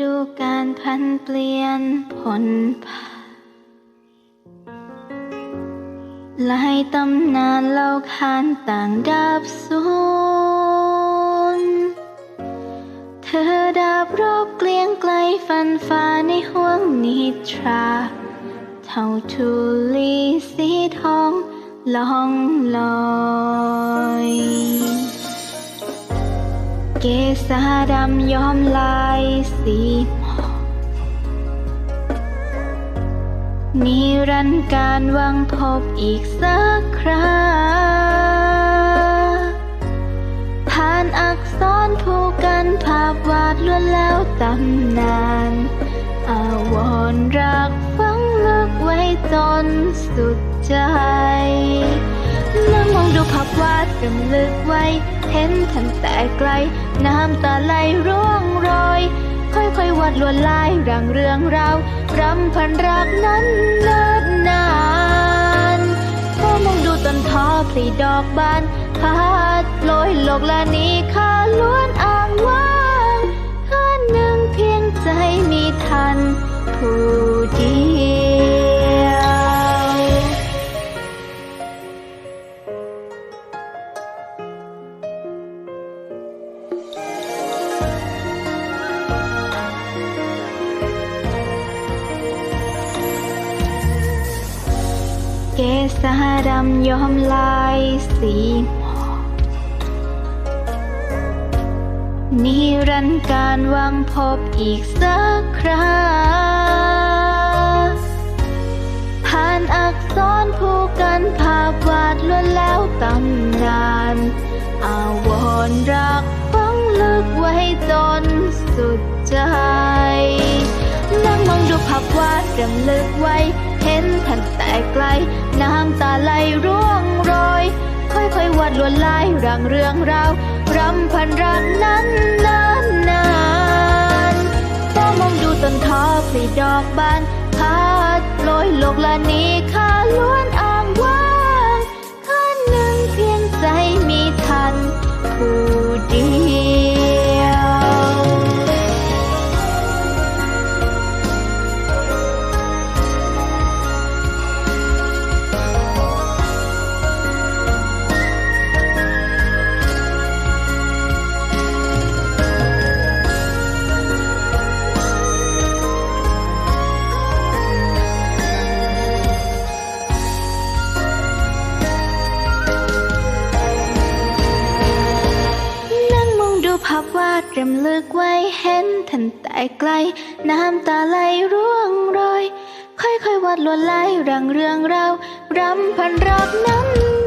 ดูการพันเปลี่ยนผลผ่าหลายตำนานเล่าขานต่างดับสูญเธอดาบรบเกลียงไกลฟันฟ้าในห่วงนิทราเท่าทุลีสีทองลองลอย เกษาดำย้อมลายสีหมอกนิรันดร์การวังพบอีกสักคราผ่านอักษรผูกกันภาพวาดล้วนแล้วตำนาน อาวรรักฝังลึกไว้จนสุดใจ วาดรำลึกไว้ เห็นทันแต่ไกล น้ำตาไหลร่วงโรย ค่อยๆวาดลวดลายร่างเรื่องราวรำพันรักนั้นเนิดนานพอมองดูต้นทอพลีดอกบานพัดโปรยโลกและนี้ค่าล้วนอา เกษาดำย้อมลายสีหมอกนิรันดร์การวังพบอีกสักคราผ่านอักษรผูกกันภาพวาดล้วนแล้วตำนาน อาวรรักฝังลึกไว้จนสุดใจ นั่งมองดูภาพวาดรำลึกไว้ เห็นทันแต่ไกล น้ำตาไหลร่วงโรย ค่อยๆวาดลวดลายรังเรื่องราวรำพันรักนั้นนานนานๆก็มองดูต้นทอพลีดอกบานพา รำลึกไว้เห็นทันแต่ไกล น้ำตาไหลร่วงโรยค่อยๆวาดลวดลายรังเรื่องราวรำพันรักนั้น